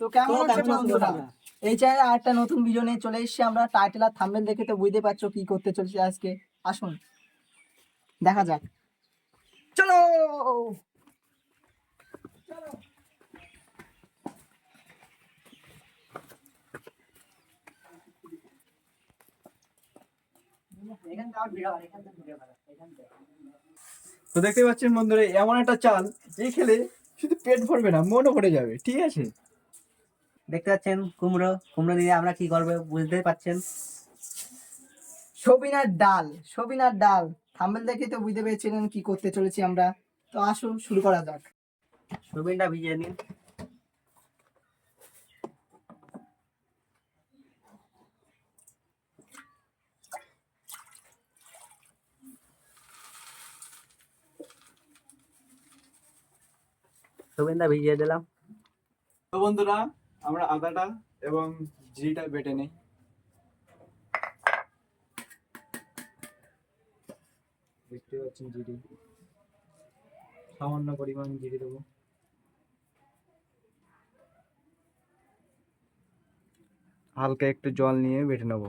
তো কেমন আছো বন্ধুরা? এই চ্যানেলে আরেকটা নতুন ভিডিও নিয়ে চলে এসেছি আমরা টাইটেল আর থাম্বনেল দেখে তো বুঝতে পারছ কি করতে চলেছি আজকে আসুন দেখা যাক চলো। তো দেখতে পাচ্ছেন বন্ধুরা এমন একটা চাল যে খেলে শুধু পেট ভরবে না মনও ভরে যাবে ঠিক আছে দেখতে পাচ্ছেন কুমড়ো। কুমড়ো দিয়ে আমরা কি করব বুঝতে পাচ্ছেন সবিনার ডাল সবিনার ডাল। থাম্বেল দেখে তো বুঝতে পেরেছিলেন কি করতে চলেছি আমরা। তো আসুন শুরু করা যাক। সোবিনটা ভিজিয়ে নিন। সোবিনটা ভিজিয়ে দিলাম। তো বন্ধুরা আমরা আদাটা এবং জিরিটা বেটে নেই। দেখতে পাচ্ছেন জিরি সামান্য পরিমাণ জিরি দেবো। হালকা একটু জল নিয়ে বেটে নেব।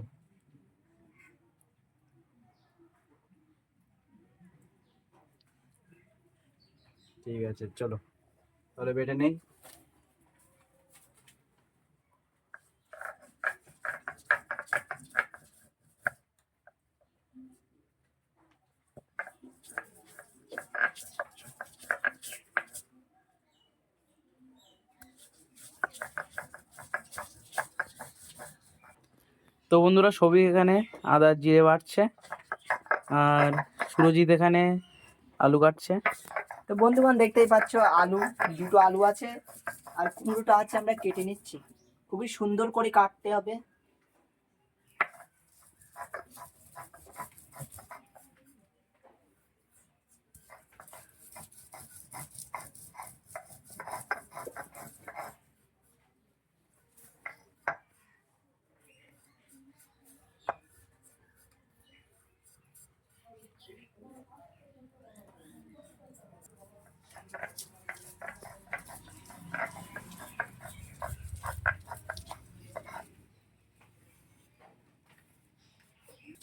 ঠিক আছে, চলো। তাহলে বেটে নেই। তো বন্ধুরা, সবই এখানে আদা, জিরে বাড়ছে আর সুরজিৎ এখানে আলু কাটছে। তো বন্ধু বন্ধুগণ, দেখতেই পাচ্ছ আলু, দুটো আলু আছে আর কুমড়োটা আছে, আমরা কেটে নিচ্ছি। খুবই সুন্দর করে কাটতে হবে।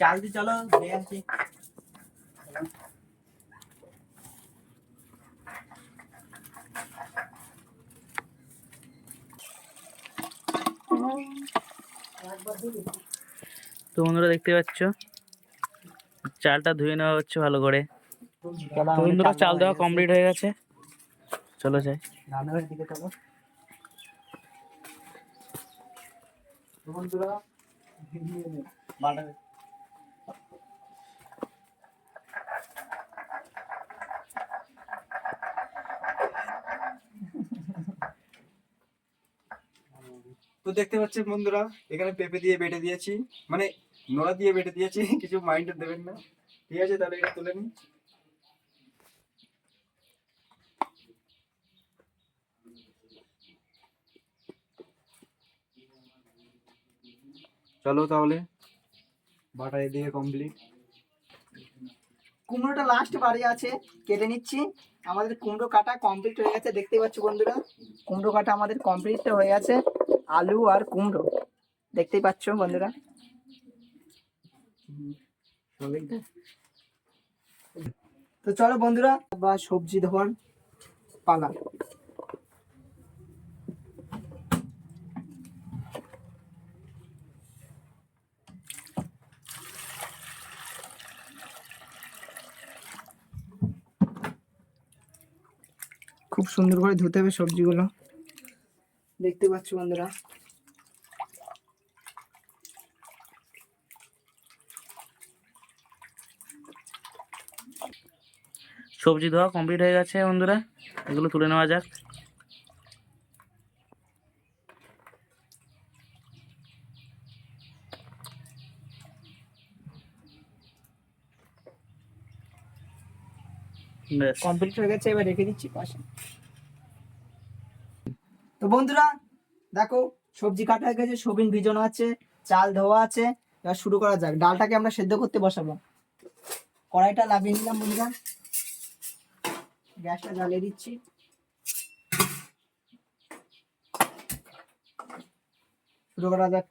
চাল দিয়ে চলো আসি। তো বন্ধুরা দেখতে পাচ্ছ? চালটা ধুয়ে নেওয়া হচ্ছে ভালো করে। বন্ধুরা চাল দেওয়া কমপ্লিট হয়ে গেছে। চলো যাই। রান্নাঘরের দিকে চলো। বন্ধুরা তো দেখতে পাচ্ছেন বন্ধুরা, এখানে পেঁপে দিয়ে বেটে দিয়েছি। মানে নোড়া দিয়ে বেটে দিয়েছি, কিছু মাইন্ড দেবেন না। ঠিক আছে, তাহলে এটা তুলে নিন। চলো তাহলে বাটা এদিকে কমপ্লিট কুমড়োটা লাস্ট বাড়ি আছে, কেটে নিচ্ছি। আমাদের কুমড়ো কাটা কমপ্লিট হয়ে গেছে, দেখতে পাচ্ছ বন্ধুরা। কুমড়ো কাটা আমাদের কমপ্লিট হয়ে গেছে। আলু আর কুমড়ো। দেখতেই পাচ্ছ বন্ধুরা? তো চলো বন্ধুরা, বা সবজি ধোয়ার পালা। খুব সুন্দর করে ধুতে হবে সবজিগুলো। দেখতে পাচ্ছ বন্ধুরা। সবজি ধোয়া কমপ্লিট হয়ে গেছে বন্ধুরা। এগুলো তুলে নেওয়া যাক। কমপ্লিট হয়ে গেছে এবার রেখে দিচ্ছি পাশে। তো বন্ধুরা, দেখো, সবজি কাটা হয়ে গেছে, সবিন ভিজানো আছে, চাল ধোয়া আছে, এবার শুরু করা যাক। ডালটাকে আমরা সেদ্ধ করতে বসাবো। কড়াইটা লাগিয়ে নিলাম বন্ধুরা। গ্যাসটা জ্বালিয়ে দিচ্ছি। শুরু করা যাক।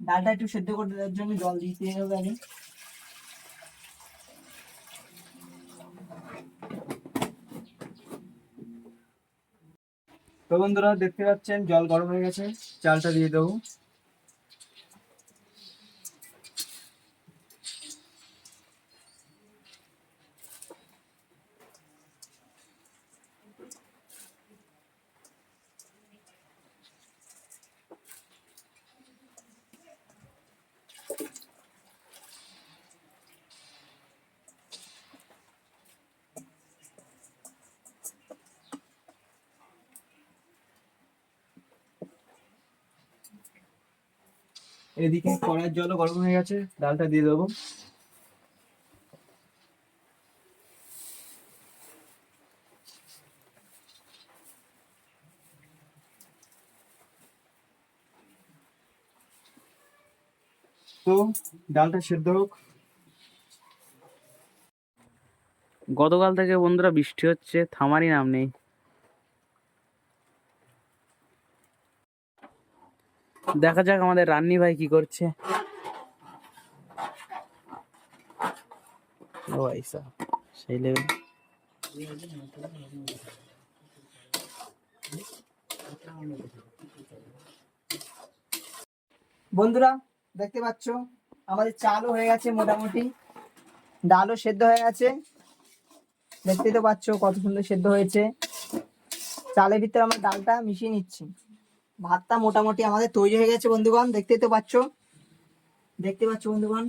ডালটা একটু সেদ্ধ করে দেওয়ার জন্য জল দিতে হবে আগে। তো বন্ধুরা দেখতে পাচ্ছেন জল গরম হয়ে গেছে। চালটা দিয়ে দেবো। এদিকে কড়াইয়ের জলও গরম হয়ে গেছে, ডালটা দিয়ে দেবো। তো ডালটা সেদ্ধ হোক। গতকাল থেকে বন্ধুরা বৃষ্টি হচ্ছে, থামারই নাম নেই। দেখা যাক আমাদের রান্নি ভাই কি করছে। সেই লেভেল বন্ধুরা, দেখতে পাচ্ছ, আমাদের চালও হয়ে গেছে মোটামুটি। ডালও সেদ্ধ হয়ে গেছে। দেখতেই তো পাচ্ছ কত সুন্দর সেদ্ধ হয়েছে। চালের ভিতরে আমরা ডালটা মিশিয়ে নিচ্ছি। ভাতটা মোটামুটি আমাদের তৈরি হয়ে গেছে বন্ধুগণ, দেখতেই তো পাচ্ছ। দেখতে পাচ্ছ বন্ধুগণ?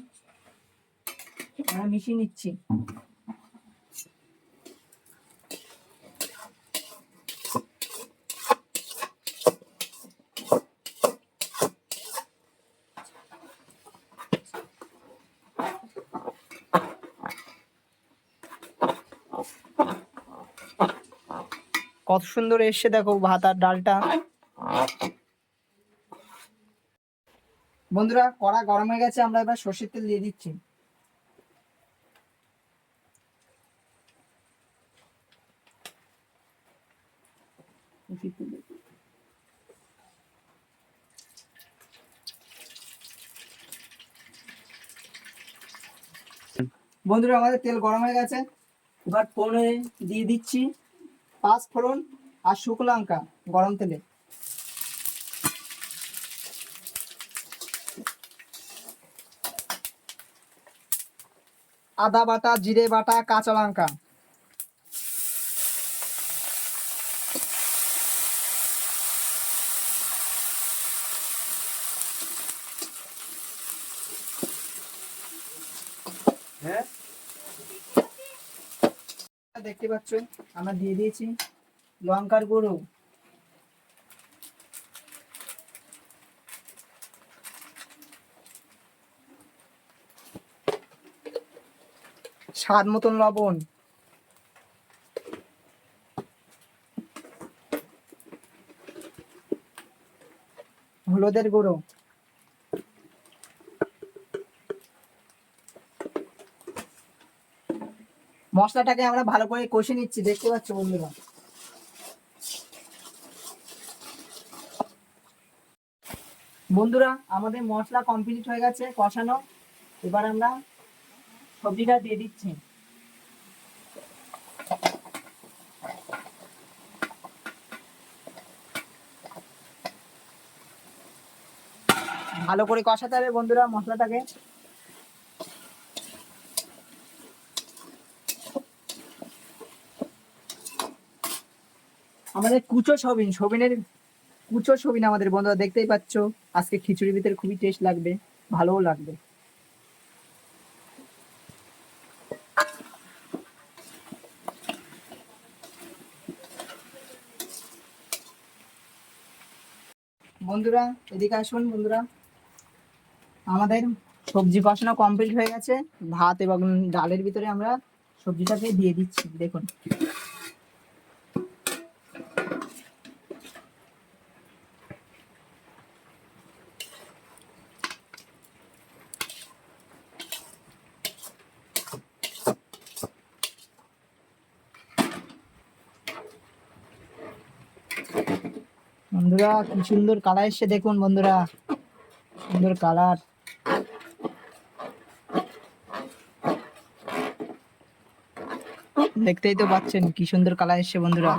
আমরা মিশিয়ে নিচ্ছি। কত সুন্দর এসছে দেখো ভাত আর ডালটা। বন্ধুরা, কড়া গরম হয়ে গেছে, আমরা এবার সর্ষের তেল দিয়ে দিচ্ছি। বন্ধুরা, আমাদের তেল গরম হয়ে গেছে। এবার ফোড়নে দিয়ে দিচ্ছি পাঁচ ফোড়ন আর শুকনো লঙ্কা গরম তেলে। আদা বাটা জিরে বাটা কাঁচা লঙ্কা। হ্যাঁ? দেখতে পাচ্ছ আমরা দিয়ে দিয়েছি লঙ্কার গুঁড়ো। স্বাদ মতন লবণ। হলুদের গুঁড়ো। মশলাটাকে আমরা ভালো করে কষে নিচ্ছি, দেখতে পাচ্ছ বন্ধুরা? বন্ধুরা, আমাদের মশলা কমপ্লিট হয়ে গেছে কষানো। এবার আমরা সবজিটা দিয়ে দিচ্ছি। ভালো করে কষাতে হবে বন্ধুরা মশলাটাকে। আমাদের কুচো সবিন, সবিনের কুচো সবিন আমাদের বন্ধুরা দেখতেই পাচ্ছ। আজকে খিচুড়ির ভিতরে খুবই টেস্ট লাগবে, ভালোও লাগবে। বন্ধুরা, এদিকে আসুন বন্ধুরা। আমাদের সবজি বসানো কমপ্লিট হয়ে গেছে। ভাত এবং ডালের ভিতরে আমরা সবজিটাকে দিয়ে দিচ্ছি, দেখুন। বন্ধুরা, কি সুন্দর কালার এসছে দেখুন বন্ধুরা। সুন্দর কালার দেখতেই তো পাচ্ছেন কি সুন্দর কালার এসছে বন্ধুরা।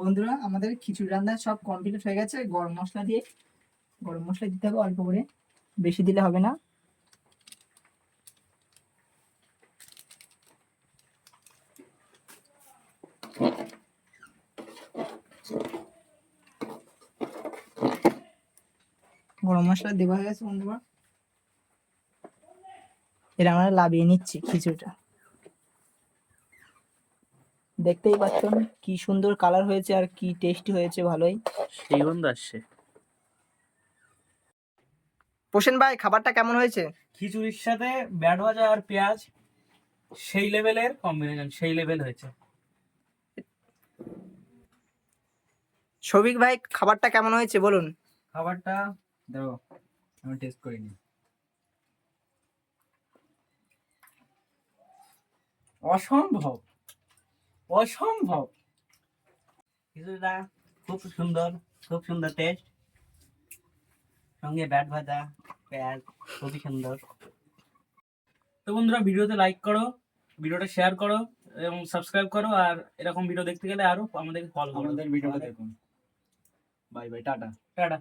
বন্ধুরা, আমাদের খিচুড়ি রান্না সব কমপ্লিট হয়ে গেছে। গরম মশলা দিয়ে, গরম মশলা দিতে হবে অল্প করে। বেশি দিলে হবে না। গরম মশলা দেওয়া হয়ে গেছে বন্ধুরা। এটা আমরা লাভিয়ে নিচ্ছি খিচুড়িটা। দেখতেই পাচ্ছেন কি সুন্দর কালার হয়েছে আর কি টেস্টি হয়েছে ভালোই। সেই গন্ধ আসছে। পোষেন ভাই খাবারটা কেমন হয়েছে? খিচুড়ির সাথে ব্যাট ভাজা আর পেঁয়াজ সেই লেভেলের কম্বিনেশন সেই লেভেল হয়েছে। সবিক ভাই খাবারটা কেমন হয়েছে বলুন? খাবারটা দেখো আমি টেস্ট করিনি অসম্ভব অসম্ভব। খিচুড়িটা খুব সুন্দর খুব সুন্দর টেস্ট সঙ্গে ব্যাট ভাজা পেঁয়াজ খুবই সুন্দর। তো বন্ধুরা ভিডিওতে লাইক করো ভিডিওটা শেয়ার করো এবং সাবস্ক্রাইব করো আর এরকম ভিডিও দেখতে গেলে আরও আমাদেরকে কল করো। আমাদের ভিডিওটা দেখুন। Bye bye tata. टाटा.